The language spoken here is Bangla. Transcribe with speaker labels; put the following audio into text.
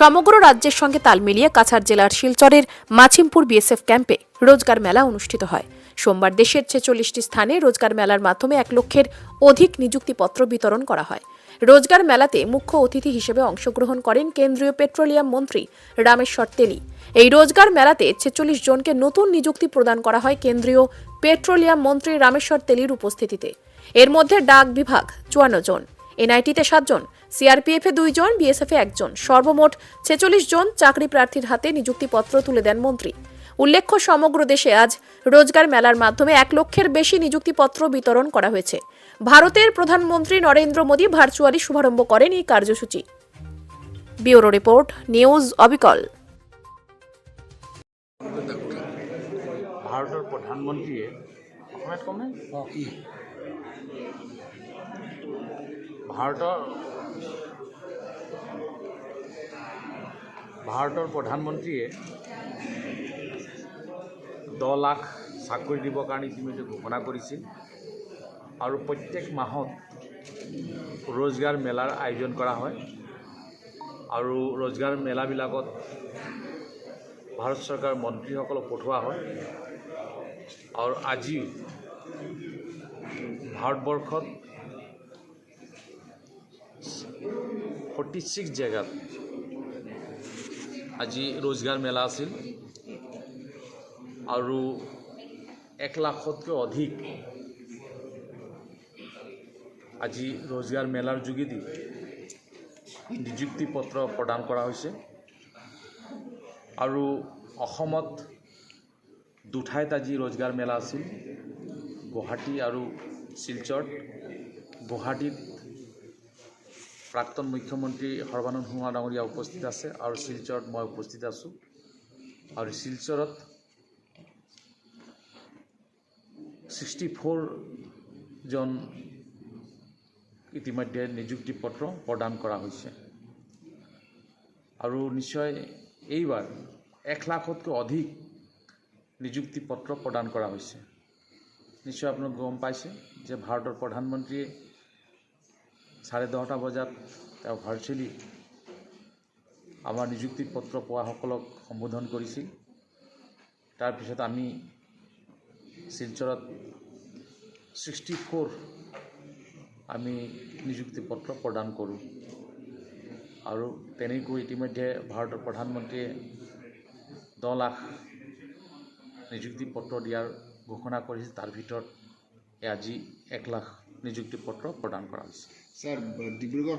Speaker 1: সমগ্র রাজ্যের সঙ্গে তাল মিলিয়ে কাছাড় জেলার শিলচরের মাছিমপুর বিএসএফ ক্যাম্পে রোজগার মেলা অনুষ্ঠিত হয়। সোমবার দেশের ছেচল্লিশটি স্থানে রোজগার মেলার মাধ্যমে এক লক্ষের অধিক নিযুক্তিপত্র বিতরণ করা হয়। রোজগার মেলাতে মুখ্য অতিথি হিসেবে অংশগ্রহণ করেন কেন্দ্রীয় পেট্রোলিয়াম মন্ত্রী রামেশ্বর তেলি। এই রোজগার মেলাতে ছেচল্লিশ জনকে নতুন নিযুক্তি প্রদান করা হয় কেন্দ্রীয় পেট্রোলিয়াম মন্ত্রী রামেশ্বর তেলির উপস্থিতিতে। এর মধ্যে ডাক বিভাগ চুয়ান্ন জন। এনআইটিতে সাতজন সিআরপিএফ এ দুইজন বিএসএফ এ একজন। সর্বমোট ছেচল্লিশ জন চাকরি প্রার্থীর হাতে নিযুক্তিপত্র তুলে দেন মন্ত্রী। উল্লেখ্য সমগ্র দেশে আজ রোজগার মেলার মাধ্যমে এক লক্ষের বেশি নিযুক্তিপত্র বিতরণ করা হয়েছে। ভারতের প্রধানমন্ত্রী নরেন্দ্র মোদী ভার্চুয়ালি শুভারম্ভ করেন এই কার্যসূচি। ব্যুরো রিপোর্ট নিউজ অবিকল।
Speaker 2: অসমীয়াত ক'মনে ভাৰতৰ ভাৰতৰ প্ৰধানমন্ত্ৰীয়ে দহ লাখ চাকৰি দিবৰ কাৰণে ইতিমধ্যে ঘোষণা কৰিছিল আৰু প্ৰত্যেক মাহত ৰোজগাৰ মেলাৰ আয়োজন কৰা হয় আৰু ৰোজগাৰ মেলাবিলাকত ভাৰত চৰকাৰৰ মন্ত্ৰীসকলক পঠোৱা হয় আৰু আজি ভাৰতবৰ্ষত ফৰ্টি ছিক্স জেগাত আজি ৰোজগাৰ মেলা আছিল। আৰু এক লাখতকৈ অধিক আজি ৰোজগাৰ মেলাৰ যোগেদি নিযুক্তি পত্ৰ প্ৰদান কৰা হৈছে। আৰু অসমত দুঠাইত আজি ৰোজগাৰ মেলা আছিল। গুৱাহাটী আৰু শিলচৰত। গুৱাহাটীত প্ৰাক্তন মুখ্যমন্ত্ৰী সৰ্বানন্দ সোণোৱাল ডাঙৰীয়া উপস্থিত আছে আৰু শিলচৰত মই উপস্থিত আছোঁ। আৰু শিলচৰত ছিক্সটি ফ'ৰজন ইতিমধ্যে নিযুক্তি পত্ৰ প্ৰদান কৰা হৈছে। আৰু নিশ্চয় এইবাৰ এক লাখতকৈ অধিক নিযুক্তি পত্ৰ প্ৰদান কৰা হৈছে। নিশ্চয় আপোনালোকে গম পাইছে যে ভাৰতৰ প্ৰধানমন্ত্ৰীয়ে চাৰে দহটা বজাত তেওঁ ভাৰ্চুৱেলি আমাৰ নিযুক্তি পত্ৰ পোৱাসকলক সম্বোধন কৰিছিল। তাৰপিছত আমি শিলচৰত ছিক্সটি ফ'ৰ আমি নিযুক্তি পত্ৰ প্ৰদান কৰোঁ। আৰু তেনেকৈ ইতিমধ্যে ভাৰতৰ প্ৰধানমন্ত্ৰীয়ে দহ লাখ নিযুক্তি পত্ৰ দিয়াৰ ঘোষণা কৰিছে তাৰ ভিতৰত আজি এক লাখ নিযুক্তি পত্ৰ প্ৰদান কৰা হৈছে
Speaker 3: স্যাৰ ডিব্ৰুগড়